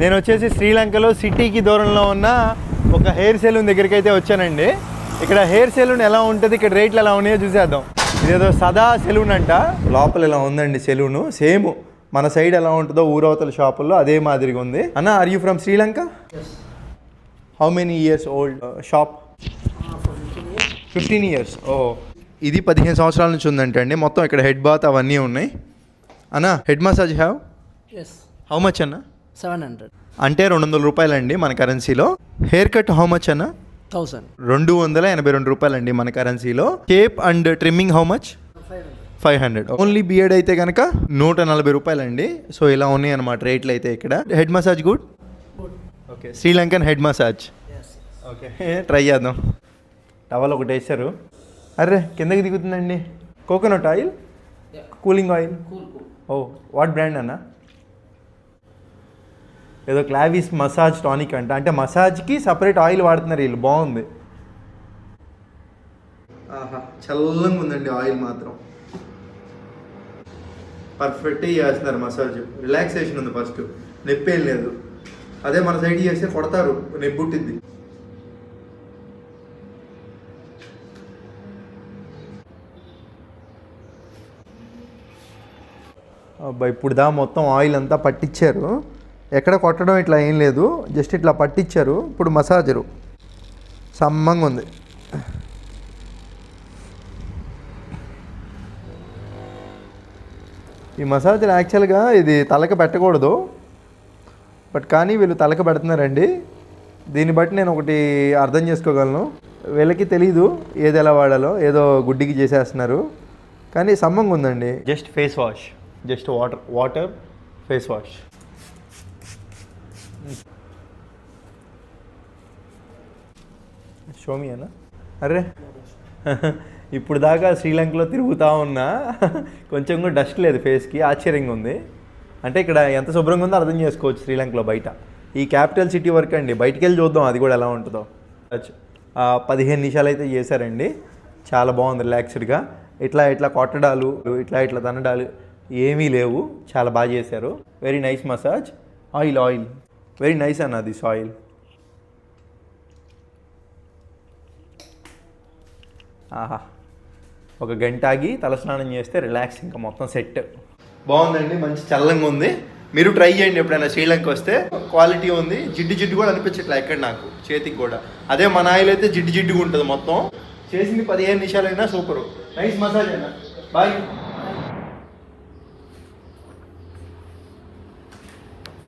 నేను వచ్చేసి శ్రీలంకలో సిటీకి దూరంలో ఉన్న ఒక హెయిర్ సెలూన్ దగ్గరికి అయితే వచ్చానండి. ఇక్కడ హెయిర్ సెలూన్ ఎలా ఉంటుంది ఇక్కడ రేట్లు ఎలా ఉన్నాయో చూసేద్దాం. ఇదేదో సదా సెలూన్ అంట. లోపల ఇలా ఉందండి సెలూన్. సేమ్ మన సైడ్ ఎలా ఉంటుందో ఊరవతల షాపుల్లో అదే మాదిరిగా ఉంది. అన్న are you from Sri Lanka? How many years old shop fifteen years oh ఇది పదిహేను సంవత్సరాల నుంచి ఉందంట అండి. మొత్తం ఇక్కడ హెడ్ బాత్ అవన్నీ ఉన్నాయి. అన్న head massage have yes how much అన్న? Seven hundred. అంటే రెండు వందల రూపాయలండి మన కరెన్సీలో. హెయిర్ కట్ హౌ మచ్ అన్న? థౌసండ్. రెండు వందల ఎనభై రెండు రూపాయలండి మన కరెన్సీలో. Cape and trimming how much? Five hundred. Only beard అయితే కనుక నూట నలభై రూపాయలండి. సో ఇలా ఉన్నాయి అనమాట రేట్లు అయితే ఇక్కడ. Head massage good? Okay Sri Lankan head massage. Okay try చేద్దాం. టవల్ ఒకటి వేసారు అర్రే కిందకి దిగుతుందండి. Coconut oil? Cooling oil? Oh what brand అన్న? ఏదో క్లావిస్ మసాజ్ టానిక్ అంట. అంటే మసాజ్కి సపరేట్ ఆయిల్ వాడుతున్నారు వీళ్ళు. బాగుంది. ఆహా చల్లంగా ఉందండి ఆయిల్ మాత్రం. పర్ఫెక్ట్ చేస్తున్నారు మసాజ్. రిలాక్సేషన్ ఉంది ఫస్ట్. నొప్పి లేదు. అదే మన సైడ్ చేస్తే కొడతారు. నొప్పి పుట్టింది. అబ్బా ఇప్పుడు దా మొత్తం ఆయిల్ అంతా పట్టించారు ఎక్కడ కొట్టడం ఇట్లా ఏం లేదు. జస్ట్ ఇట్లా పట్టించారు ఇప్పుడు మసాజరు. సమ్మంగా ఉంది. ఈ మసాజర్ యాక్చువల్గా ఇది తలక పెట్టకూడదు. బట్ కానీ వీళ్ళు తలక పెడుతున్నారండి. దీన్ని బట్టి నేను ఒకటి అర్థం చేసుకోగలను. వీళ్ళకి తెలీదు ఏది ఎలా వాడాలో ఏదో గుడ్డికి చేసేస్తున్నారు. కానీ సమ్మంగా ఉందండి. Just face wash. Just water water face wash. Show me అన్న. అరే ఇప్పుడు దాకా శ్రీలంకలో తిరుగుతూ ఉన్నా కొంచెం కూడా డస్ట్ లేదు ఫేస్కి ఆశ్చర్యంగా ఉంది. అంటే ఇక్కడ ఎంత శుభ్రంగా ఉందో అర్థం చేసుకోవచ్చు శ్రీలంకలో బయట. ఈ క్యాపిటల్ సిటీ వరకు అండి. బయటికి వెళ్ళి చూద్దాం అది కూడా ఎలా ఉంటుందో. పదిహేను నిమిషాలు అయితే చేశారండి. చాలా బాగుంది రిలాక్స్డ్గా ఇట్లా ఇట్లా కొట్టడాలు ఇట్లా ఇట్లా తనడాలు ఏమీ లేవు. చాలా బాగా చేశారు. Very nice massage oil oil very nice అన్న దిస్ ఆయిల్ ఆహా. ఒక గంట ఆగి తలస్నానం చేస్తే రిలాక్స్ ఇంకా మొత్తం సెట్ బాగుందండి మంచి చల్లంగా ఉంది. మీరు ట్రై చేయండి ఎప్పుడైనా శ్రీలంక వస్తే. క్వాలిటీ ఉంది జిడ్డు జిడ్డు కూడా అనిపించట్లే ఎక్కడ నాకు చేతికి కూడా. అదే మన ఆయిల్ అయితే జిడ్డు జిడ్డుగా ఉంటుంది మొత్తం. చేసింది పదిహేను నిమిషాలైనా సూపర్ నైస్ మసాజ్ అయినా బాయ్